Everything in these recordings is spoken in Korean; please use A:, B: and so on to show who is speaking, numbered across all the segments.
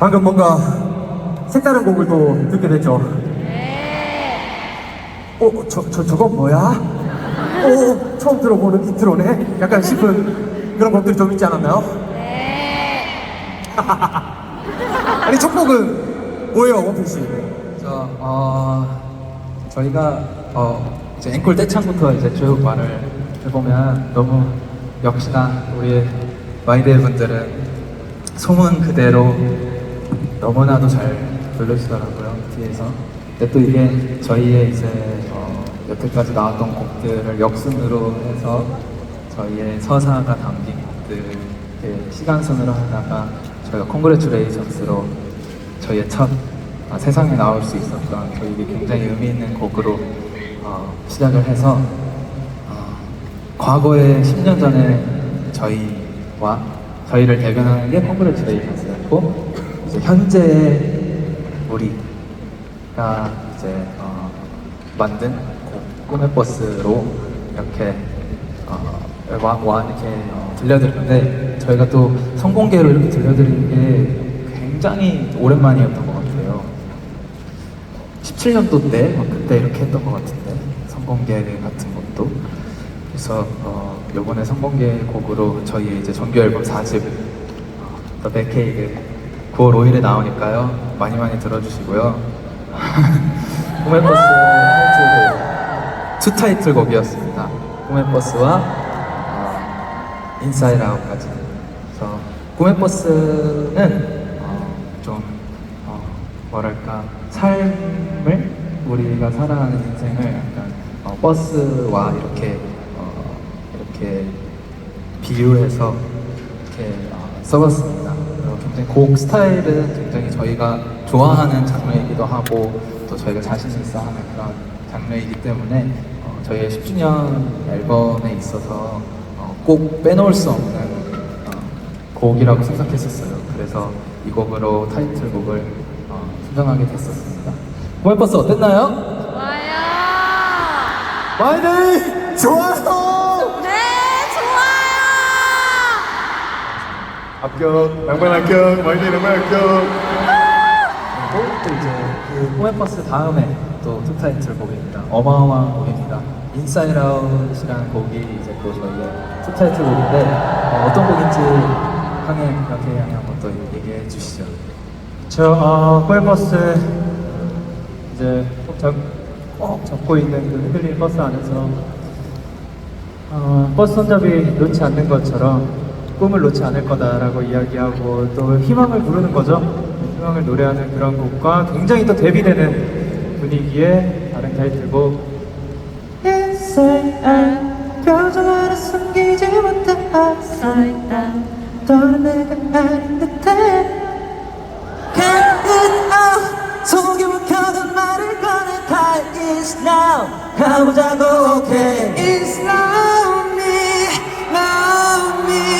A: 방금 뭔가 색다른 곡을 또 듣게 됐죠. 어, 저, 저, 저건 뭐야? 어, 처음 들어보는 인트로네? 약간 싶은 그런 곡들이 좀 있지 않았나요? 아니, 첫 곡은 뭐예요, 원필 씨?
B: 저, 어, 저희가 어, 이제 앵콜 떼창부터 이제 쭉 말을 해보면 너무 역시나 우리 마이데이 분들은 소문 그대로 너무나도 잘 불러주시더라고요 뒤에서. 근데 또 이게 저희의 이제 어, 여태까지 나왔던 곡들을 역순으로 해서 저희의 서사가 담긴 이렇게 시간순으로 하다가 저희가 콩그레츄레이션스로 저희의 첫 아, 세상에 나올 수 있었던 저희에게 굉장히 의미 있는 곡으로 어, 시작을 해서 어, 과거에 10년 전에 저희와 저희를 대변하는 게 콩그레츄레이션스였고 이제 현재의 우리가 이제 어, 만든 곡, 꿈의 버스로 이렇게 어, 와, 와 이렇게 어, 들려드리는데 저희가 또 성공개로 이렇게 들려드리는 게 굉장히 오랜만이었던 것 같아요. 17년도 때 어, 그때 이렇게 했던 것 같은데 성공개 같은 것도 그래서 어, 이번에 성공개 곡으로 저희 이제 정규 앨범 4집 어, The Decade 9월 5일에 나오니까요 많이 많이 들어주시고요. 꿈의 버스 투 타이틀곡이었습니다. 꿈의 버스와 어, 인사이드 아웃까지. 그래서 꿈의 버스는 어, 좀 어, 뭐랄까 삶을 우리가 살아가는 인생을 약간 어, 버스와 이렇게 어, 이렇게 비유해서 이렇게 어, 써봤습니다. 굉장히 곡 스타일은 굉장히 저희가 좋아하는 장르이기도 하고 또 저희가 자신 있어 하는 그런 장르이기 때문에 어, 저희의 10주년 앨범에 있어서 어, 꼭 빼놓을 수 없는 어, 곡이라고 생각했었어요. 그래서 이 곡으로 타이틀곡을 어, 선정하게 됐었습니다. 고멜버스 어땠나요?
C: 좋아요.
A: 마이데이 좋아요!
C: 네, 좋아요.
D: 합격, 낭만 합격, 마이데이 낭만 합격.
B: 그리고 또 이제 그 고멜버스 다음에 또 투 타이틀 곡입니다. 어마어마한 곡입니다. 인사이드 아웃이라는 곡이 이제 또 저희의 투 타이틀 곡인데 어, 떤 곡인지 항해 양해 한번 또 얘기해 주시죠.
E: 저 어, 꿀버스 이제 꼭, 잡, 꼭 잡고 있는 그 흔들리는 버스 안에서 어, 버스 손잡이 놓지 않는 것처럼 꿈을 놓지 않을 거다라고 이야기하고 또 희망을 부르는 거죠. 희망을 노래하는 그런 곡과 굉장히 또 대비되는 분위기의 다른 타이틀곡. Inside out 표정 하나 숨기지 못해. 속에 묵혀둔 말을 꺼내. Time is now. 가보자고. Okay. It's lonely lonely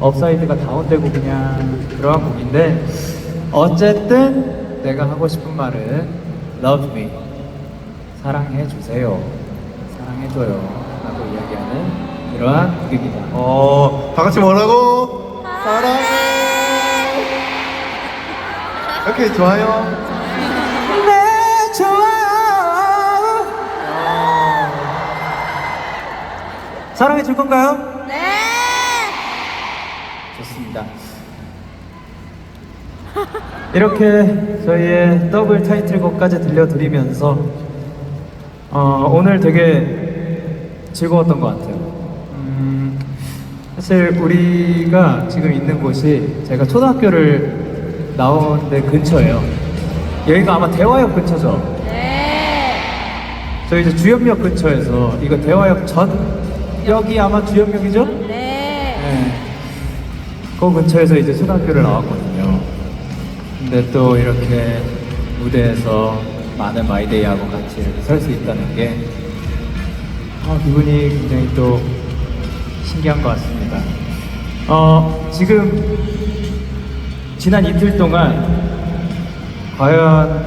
E: 업사이드가 다운되고 그냥 그러한 곡인데 어쨌든 내가 하고 싶은 말은 love me 사랑해 주세요 사랑해 줘요 라고 이야기하는 이러한 곡입니다
D: 어, 다 같이 뭐라고? 사랑해. 오케이, 좋아요.
E: 네 좋아요 사랑해 줄 건가요?
C: 네.
E: 좋습니다. 이렇게 저희의 더블 타이틀곡까지 들려드리면서 어, 오늘 되게 즐거웠던 것 같아요. 음, 사실 우리가 지금 있는 곳이 제가 초등학교를 나온 데 근처예요. 여기가 아마 대화역 근처죠.
C: 네.
E: 저희 이제 주연역 근처에서 이거 대화역 전 역이 아마 주연역이죠?
C: 네.
E: 네. 그 근처에서 이제 초등학교를 나왔거든요. 근데 또 이렇게 무대에서 많은 마이데이하고 같이 이렇게 설 수 있다는 게 아, 기분이 굉장히 또 신기한 것 같습니다. 어, 지금 지난 이틀 동안 과연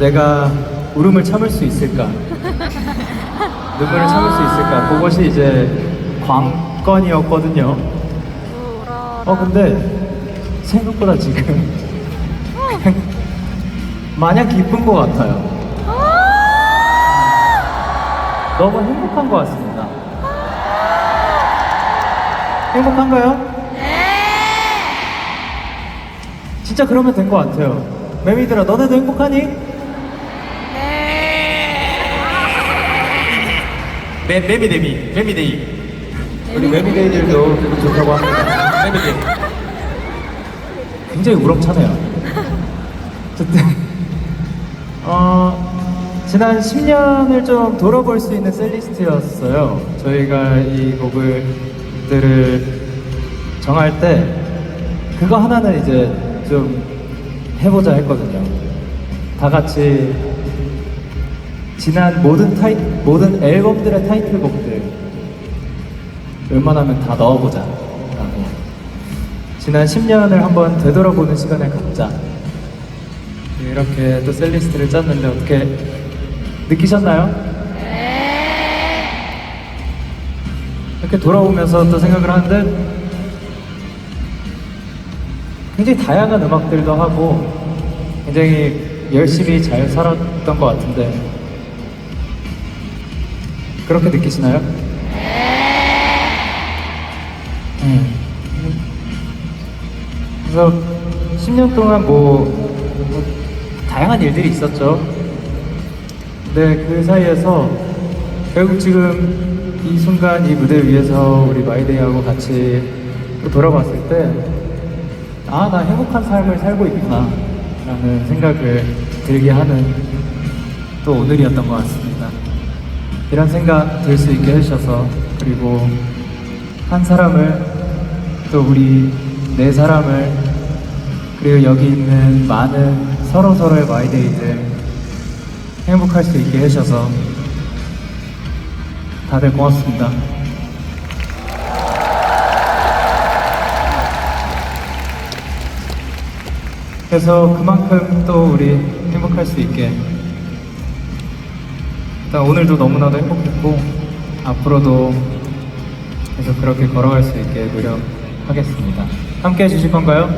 E: 내가 울음을 참을 수 있을까? 눈물을 참을 수 있을까? 그것이 이제 관건이었거든요. 어, 근데 생각보다 지금 마냥 기쁜 것 같아요. 너무 행복한 것 같습니다. 행복한가요? 진짜 그러면 된 것 같아요. 매미들아, 너네도 행복하니?
A: 매, 매미데미, 매미데이.
E: 우리 매미데이들도 기분 좋다고 합니다.
A: 매미데이.
E: 굉장히 우렁차네요. 어쨌든 어, 지난 10년을 좀 돌아볼 수 있는 셀리스트였어요. 저희가 이 곡을들을 정할 때 그거 하나는 이제 좀 해보자 했거든요. 다 같이 지난 모든 타이 모든 앨범들의 타이틀곡들 웬만하면 다 넣어보자. 라고 지난 10년을 한번 되돌아보는 시간을 갖자. 이렇게 또 셀리스트를 짰는데 어떻게 느끼셨나요? 이렇게 돌아오면서 또 생각을 하는데 굉장히 다양한 음악들도 하고 굉장히 열심히 잘 살았던 것 같은데 그렇게 느끼시나요? 네. 그래서 10년 동안 뭐, 뭐 다양한 일들이 있었죠. 근데 그 사이에서 결국 지금 이 순간 이 무대 위에서 우리 마이데이하고 같이 또 돌아봤을 때 아, 나 행복한 삶을 살고 있구나 라는 생각을 들게 하는 또 오늘이었던 것 같습니다. 이런 생각 들 수 있게 해주셔서 그리고 한 사람을 또 우리 네 사람을 그리고 여기 있는 많은 서로 서로의 마이데이들 행복할 수 있게 해주셔서 다들 고맙습니다. 그래서 그만큼 또 우리 행복할 수 있게 일단 오늘도 너무나도 행복했고 앞으로도 계속 그렇게 걸어갈 수 있게 노력하겠습니다. 함께 해주실 건가요?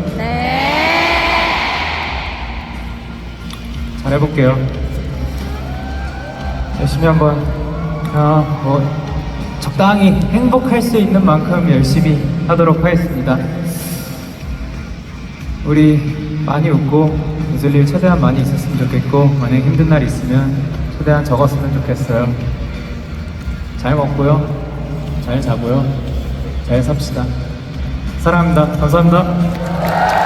E: 잘 해볼게요. 열심히 한번 아, 뭐 적당히 행복할 수 있는 만큼 열심히 하도록 하겠습니다. 우리 많이 웃고 웃을 일 최대한 많이 있었으면 좋겠고 만약 힘든 날 있으면 최대한 적었으면 좋겠어요. 잘 먹고요, 잘 자고요, 잘 삽시다. 사랑합니다. 감사합니다.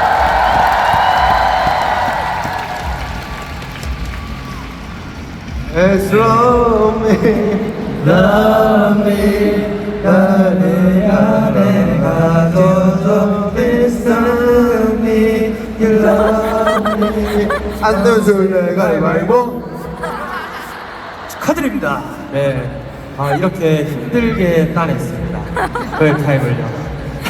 D: It's love me, love me, 내가 내가 더 It's me, you love me. 안 되면 술래 가위바위보.
A: 축하드립니다. 네. 아, 이렇게 힘들게 따냈습니다. 그 타임을요.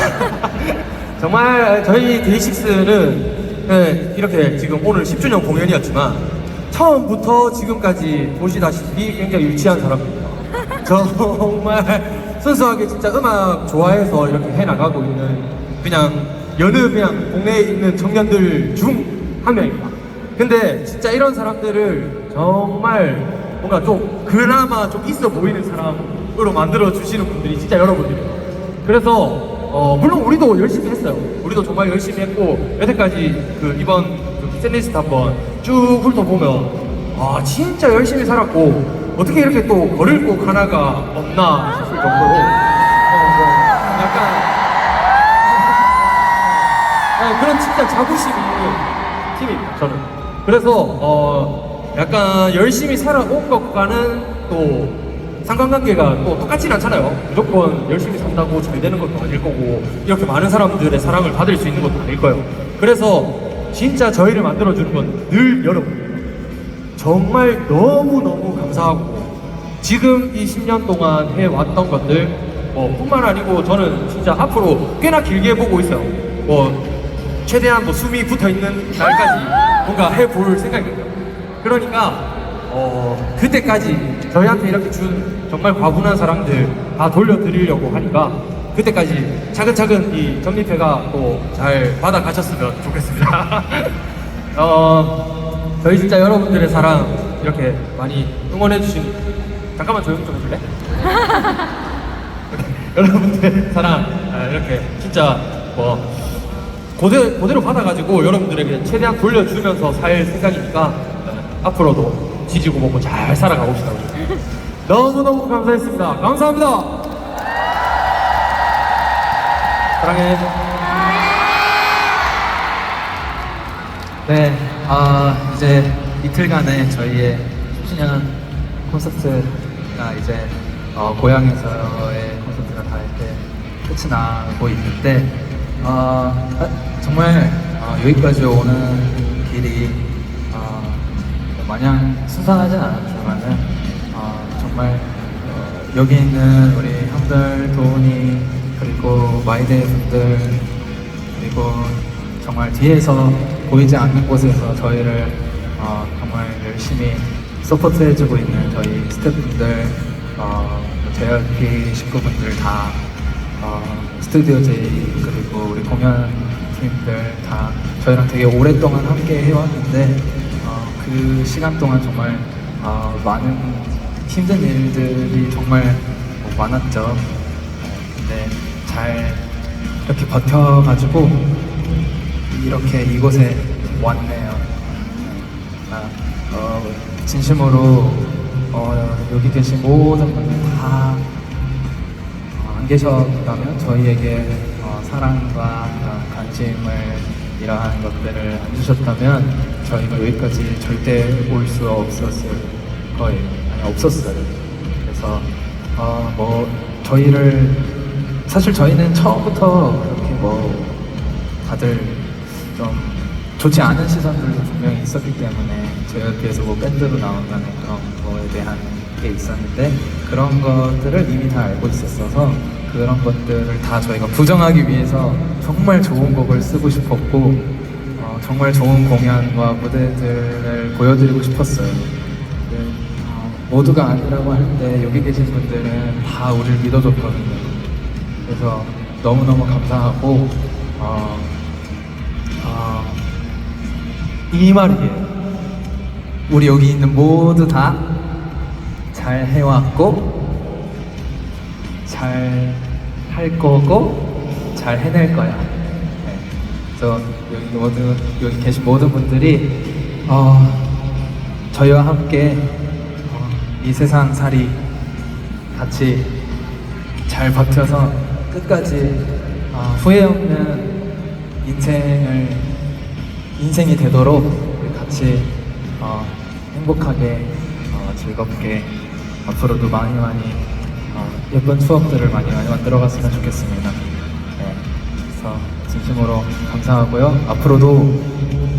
A: 정말 저희 데이식스는 네, 이렇게 지금 오늘 10주년 공연이었지만 처음부터 지금까지 보시다시피 굉장히 유치한 사람입니다. 정말 순수하게 진짜 음악 좋아해서 이렇게 해나가고 있는 그냥 여느 그냥 동네에 있는 청년들 중 한 명입니다. 근데 진짜 이런 사람들을 정말 뭔가 좀 그나마 좀 있어 보이는 사람으로 만들어 주시는 분들이 진짜 여러분들이에요. 그래서 어, 물론 우리도 열심히 했어요. 우리도 정말 열심히 했고 여태까지 그 이번 그 샌리스트 한번 쭉 훑어보면 아 진짜 열심히 살았고 어떻게 이렇게 또 걸을 곡 하나가 없나 싶을 정도로 어, 뭐 약간 네, 그런 진짜 자부심이 팀입니다, 저는. 그래서, 어, 약간 열심히 살아온 것과는 또 상관관계가 또 똑같진 않잖아요. 무조건 열심히 산다고 잘 되는 것도 아닐 거고, 이렇게 많은 사람들의 사랑을 받을 수 있는 것도 아닐 거예요. 그래서 진짜 저희를 만들어주는 건 늘 여러분. 정말 너무너무 감사하고 지금 이 10년 동안 해왔던 것들 뭐 뿐만 아니고 저는 진짜 앞으로 꽤나 길게 보고 있어요. 뭐 최대한 뭐 숨이 붙어 있는 날까지 뭔가 해볼 생각이에요. 그러니까 어 그때까지 저희한테 이렇게 준 정말 과분한 사랑들 다 돌려드리려고 하니까 그때까지 차근차근 이 정립회가 또 잘 받아가셨으면 좋겠습니다. 어 저희 진짜 여러분들의 사랑 이렇게 많이 응원해주신 잠깐만 조용 좀 해줄래? 여러분들의 사랑 아, 이렇게 진짜 뭐 고대, 그대로 받아가지고 여러분들에게 최대한 돌려주면서 살 생각이니까 어, 앞으로도 지지고 보고 잘 살아가고 싶다고 너무너무 감사했습니다 감사합니다 사랑해.
B: 네, 아 이제 이틀간의 저희의 10주년 콘서트가 이제 어, 고향에서의 콘서트가 다 이렇게 끝이 나고 있는데 어, 아, 정말 어, 여기까지 오는 길이 어, 마냥 순탄하진 않았지만은 어, 정말 어, 여기 있는 우리 형들, 도훈이 그리고 마이데이 분들 그리고 정말 뒤에서 보이지 않는 곳에서 저희를 어, 정말 열심히 서포트해주고 있는 저희 스태프분들, 어, JYP 식구분들 다 어, 스튜디오 J 그리고 우리 공연 팀들 다 저희랑 되게 오랫동안 함께 해왔는데 어, 그 시간 동안 정말 어, 많은 힘든 일들이 정말 뭐 많았죠. 어, 근데 잘 이렇게 버텨가지고 이렇게 이곳에 왔네요. 아, 어, 진심으로 어, 여기 계신 모든 분들 다 어, 안 계셨다면 저희에게 어, 사랑과 어, 관심을 이러한 것들을 안 주셨다면 저희가 여기까지 절대 올 수 없었을 거예요. 아니 없었어요. 그래서 어, 뭐 저희를 사실 저희는 처음부터 그렇게 뭐 다들 좀 좋지 않은 시선들도 분명히 있었기 때문에 JYP에서 뭐 밴드로 나온다는 그런 거에 대한 게 있었는데 그런 것들을 이미 다 알고 있었어서 그런 것들을 다 저희가 부정하기 위해서 정말 좋은 곡을 쓰고 싶었고 어, 정말 좋은 공연과 무대들을 보여드리고 싶었어요. 네, 어, 모두가 아니라고 할 때 여기 계신 분들은 다 우리를 믿어줬거든요. 그래서 너무너무 감사하고 어, 어, 이 말이에요. 우리 여기 있는 모두 다 잘 해왔고 잘 할 거고 잘 해낼 거야. 네. 그래서 여기 모든 여기 계신 모든 분들이 어, 저희와 함께 어, 이 세상 살이 같이 잘 버텨서 끝까지 어, 후회 없는 인생을 인생이 되도록 같이 어, 행복하게 어, 즐겁게 앞으로도 많이 많이 어, 예쁜 추억들을 많이 많이 만들어갔으면 좋겠습니다. 네, 그래서 진심으로 감사하고요. 앞으로도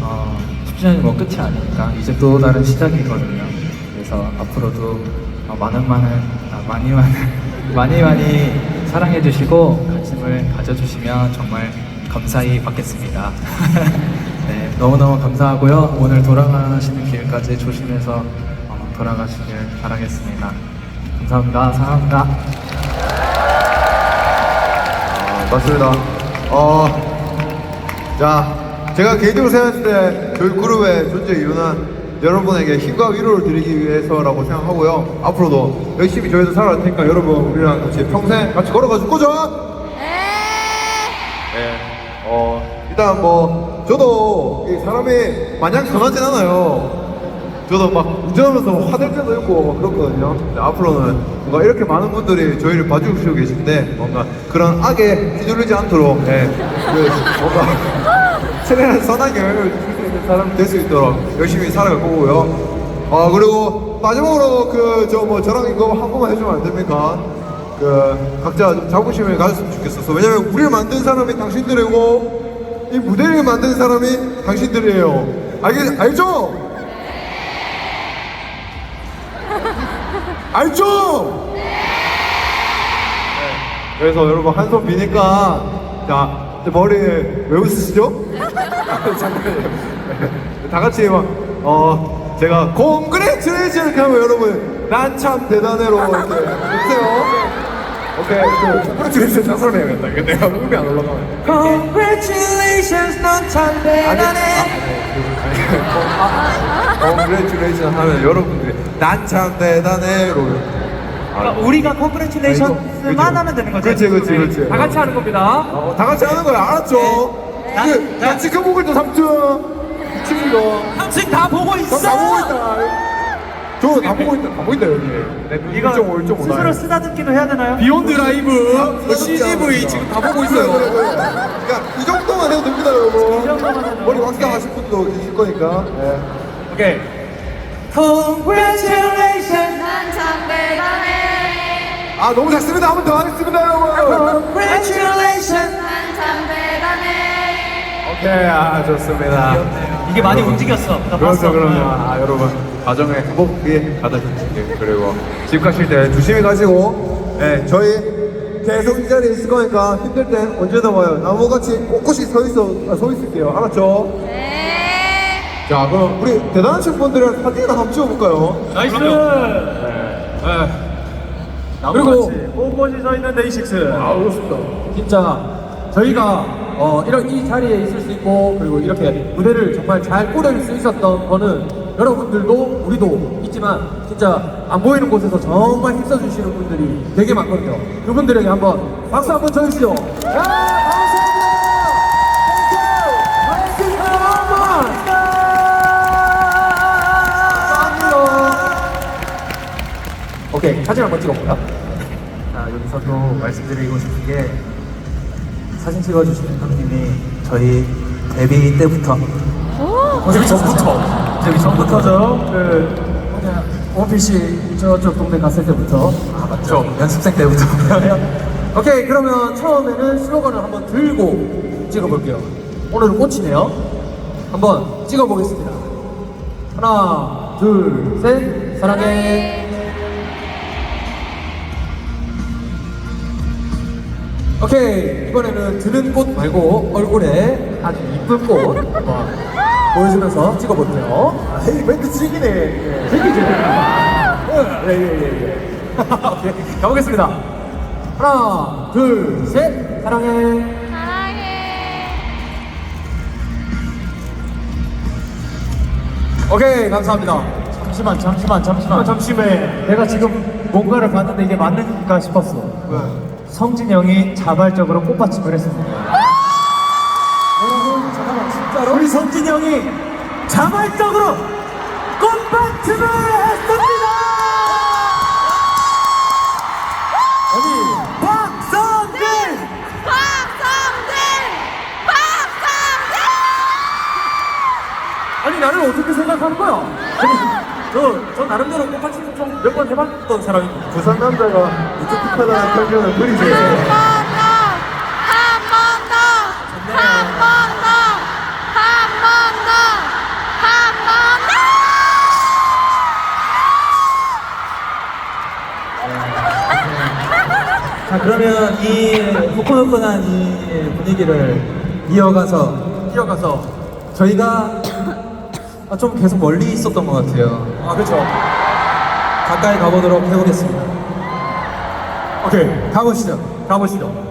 B: 어, 10주년이 뭐 끝이 아니니까 이제 또 다른 시작이거든요. 그래서 앞으로도 어, 많은 많은 아, 많이 많은 많이 많이 사랑해 주시고 관심을 가져주시면 정말 감사히 받겠습니다. 네, 너무너무 감사하고요. 오늘 돌아가시는 길까지 조심해서 어, 돌아가시길 바라겠습니다. 감사합니다. 사랑합니다.
D: 아, 맞습니다. 어, 자, 제가 개인적으로 생각했을 때 저희 그룹의 존재 이유는 여러분에게 힘과 위로를 드리기 위해서라고 생각하고요. 앞으로도 열심히 저희도 살아갈 테니까 여러분 우리랑 같이 평생 같이 걸어가 줄 거죠? 네. 어, 일단 뭐 저도 이 사람이 마냥 선하진 않아요. 저도 막 운전하면서 화낼 때도 있고 막 그렇거든요. 앞으로는 뭔가 이렇게 많은 분들이 저희를 봐주시고 계신데 뭔가 그런 악에 휘둘리지 않도록 예, 그 뭔가 최대한 줄수 사람 될 수 있도록 열심히 살아갈 거고요. 아 그리고 마지막으로 그 저 뭐 저랑 이거 한 번만 해주면 안 됩니까? 그 각자 좀 자부심을 가졌으면 좋겠었어. 왜냐면 우리를 만든 사람이 당신들이고 이 무대를 만든 사람이 당신들이에요. 알겠 알죠? 알죠? 네. 그래서 여러분 한 손 비니까 자 머리에 왜 웃으시죠? 아, 잠깐만요. 다 같이 막 어 제가 공그레츄레이션 이렇게 하면 여러분 난 참 대단해로 이렇게 해주세요. 오케이 그 공그레츄레이션 자살을 해야겠다. 이거 내가 음이 안 올라가면.
A: Congratulations 넌참
D: 공그레츄레이션 하면 여러분들이 난 참 대단해로
E: 그러니까 우리가 컨그레츄레이션스만 하면 되는 거지?
D: 그렇지 그렇지 그렇지
A: 다 같이 하는 겁니다.
D: 어, 다 같이 하는 거야. 알았죠?
E: 난-
D: 그, 나 지금 보고 있다 삼촌 지금 이거
A: 삼촌 다 보고 있어.
D: 다 보고 있다. 저다 보고 있다. 다 보고 있다 여기. 내 눈
E: 이거
D: 1.5 1.5
E: 스스로 쓰다듬기도 해야 되나요?
A: 비욘드 라이브. 그 CGV 지금 다 보고 있어요.
D: 그러니까 이 정도만 해도 됩니다 여러분.
E: 이 정도만 해도
D: 머리 왁싱 하실 분도 계실 거니까. 예.
A: 오케이. Congratulations.
C: 난 참 대단해.
D: 아 너무 잘 씁니다 한 번 더 하겠습니다 여러분.
A: Congratulations
D: 오케이 아 좋습니다
E: 이게 많이 움직였어. 나
D: 그렇죠. 그럼요 아 여러분 가정에 행복이 가득하시길 그리고 집 가실 때 조심히 가시고 네 저희 계속 이 자리에 있을 거니까 힘들 땐 언제나 와요 나무같이 꼿꼿이 서 있어 아, 서 있을게요 알았죠?
C: 네.
D: 자 그럼 우리 대단한 친구분들이랑 사진이나 한번 찍어볼까요?
E: 나이스.
A: 그리고
E: 꼿꼿이 서 있는 데이식스.
D: 아 그렇습니다
A: 진짜 저희가 어, 이런 이 자리에 있을 수 있고 그리고 이렇게 무대를 정말 잘 꾸릴 수 있었던 거는 여러분들도 우리도 있지만 진짜 안 보이는 곳에서 정말 힘써 주시는 분들이 되게 많거든요. 그분들에게 한번 박수 한번 쳐 주시죠. much. 감사합니다. 오케이 사진 한번 찍어볼까?
B: 자, 여기서도 말씀드리고 싶은 게 사진 찍어주시는 형님이 저희 데뷔 때부터.
A: 데뷔 전부터.
B: 데뷔 전부터죠. 그
A: 원피씨 저쪽 동네 갔을 때부터.
B: 아, 맞죠. 연습생 때부터.
A: 오케이 그러면 처음에는 슬로건을 한번 들고 찍어볼게요. 오늘은 꽃이네요. 한번 찍어보겠습니다. 하나 둘 셋. 사랑해 오케이 이번에는 드는 꽃 말고 얼굴에 아주 이쁜 꽃 한번 보여주면서 찍어볼게요 에이 멘트 즐기네 즐기지 예예예예 오케이 가보겠습니다 하나, 둘, 셋. 사랑해.
C: 사랑해.
A: 오케이, 감사합니다.
E: 잠시만, 잠시만, 잠시만.
A: 잠시만.
E: 내가 지금 뭔가를 봤는데 이게 맞는가 싶었어. 성진 형이 자발적으로 꽃받침을 했습니다.
A: 어, 잠깐만, 진짜로?
E: 우리 성진 형이 자발적으로 꽃받침을 했습니다.
A: 아니,
E: 박성진!
C: 박성진! 박성진!
A: 아니, 나를 어떻게 생각하는 거야? 저, 저 나름대로 꽃받침 좀몇번 해봤던 사람입니다.
D: 부산 남자가 우뚝뚝하다는 편견을 버리세요
C: 한번 더! 한번 더! 한번 더! 한번 더! 한번 더!
B: 자, 그러면 이 후끈후끈한 이 분위기를 이어가서
A: 뛰어가서.
B: 저희가 아, 좀 계속 멀리 있었던 것 같아요.
A: 아, 그쵸.
B: 가까이 가보도록 해보겠습니다.
A: 오케이, 가보시죠. 가보시죠.